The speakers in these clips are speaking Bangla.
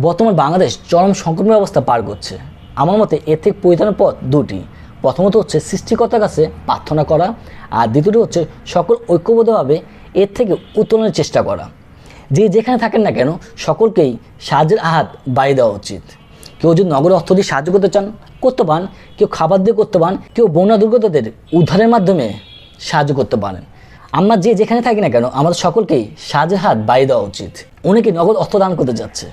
বর্তমান বাংলাদেশ চরম সংকটময় অবস্থা পার করছে। আমার মতে এর থেকে পরিত্রাণের পথ দুটি। প্রথমত হচ্ছে সৃষ্টিকর্তার কাছে প্রার্থনা করা আর দ্বিতীয়টি হচ্ছে সকল ঐক্যবদ্ধভাবে এর থেকে উত্তোলনের চেষ্টা করা। যে যেখানে থাকেন না কেন সকলকেই সাহায্যের আহাত বাড়িয়ে দেওয়া উচিত। কেউ যদি নগর অর্থ দিয়ে সাহায্য করতে চান, করতে পারেন। কেউ খাবার দিয়ে করতে পারেন। কেউ বন্যা দুর্গতদের উদ্ধারের মাধ্যমে সাহায্য করতে পারেন। আমরা যে যেখানে থাকি না কেন, আমাদের সকলকেই সাজে হাত বাড়িয়ে দেওয়া উচিত। অনেকে নগদ অর্থ দান করতে যাচ্ছে,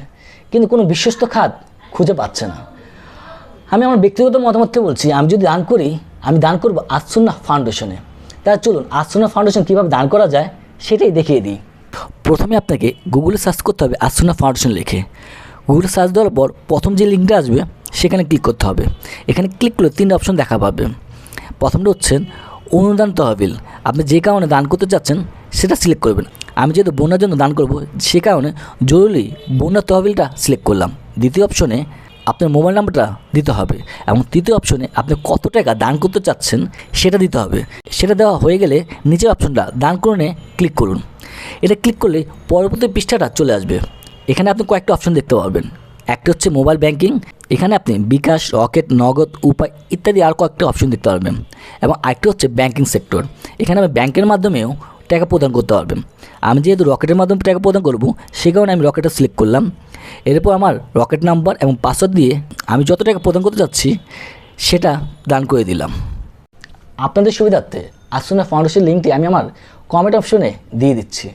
কিন্তু কোনো বিশ্বস্ত খাত খুঁজে পাচ্ছে না। আমি আমার ব্যক্তিগত মতামত থেকে বলছি, আমি যদি দান করি, আমি দান করব আসুন্না ফাউন্ডেশনে। তাহলে চলুন আসুন্না ফাউন্ডেশন কীভাবে দান করা যায় সেটাই দেখিয়ে দিই। প্রথমে আপনাকে গুগলে সার্চ করতে হবে আসুন্না ফাউন্ডেশন লিখে। গুগলে সার্চ দেওয়ার পর প্রথম যে লিঙ্কটা আসবে, সেখানে ক্লিক করতে হবে। এখানে ক্লিক করলে তিনটা অপশন দেখা পাবে। প্রথমটা হচ্ছে অনুদান তহবিল। আপনি যে কারণে দান করতে চাচ্ছেন, সেটা সিলেক্ট করবেন। আমি যেহেতু বন্যার জন্য দান করব, সে কারণে জরুরি বন্যার তহবিলটা সিলেক্ট করলাম। দ্বিতীয় অপশনে আপনার মোবাইল নাম্বারটা দিতে হবে এবং তৃতীয় অপশনে আপনি কত টাকা দান করতে চাচ্ছেন, সেটা দিতে হবে। সেটা দেওয়া হয়ে গেলে নিচের অপশনটা দান করণে ক্লিক করুন। এটা ক্লিক করলে পরবর্তী পৃষ্ঠাটা চলে আসবে। এখানে আপনি কয়েকটা অপশন দেখতে পাবেন একটা হচ্ছে মোবাইল ব্যাংকিং, এখানে আপনি বিকাশ, রকেট, নগদ, উপায় ইত্যাদি আর কয়েকটা অপশন দেখতে পারবেন। এবং আরেকটা হচ্ছে ব্যাংকিং সেক্টর, এখানে আমি ব্যাংকের মাধ্যমেও টাকা প্রদান করতে পারবেন। আমি যেহেতু রকেটের মাধ্যমে টাকা প্রদান করব, সে কারণে আমি রকেটটা সিলেক্ট করলাম। এরপর আমার রকেট নাম্বার এবং পাসওয়ার্ড দিয়ে আমি যত টাকা প্রদান করতে যাচ্ছি, সেটা দান করে দিলাম। আপনাদের সুবিধার্থে আসুনা ফাউন্ডেশন লিঙ্কটি আমি আমার কমেন্ট অপশনে দিয়ে দিচ্ছি।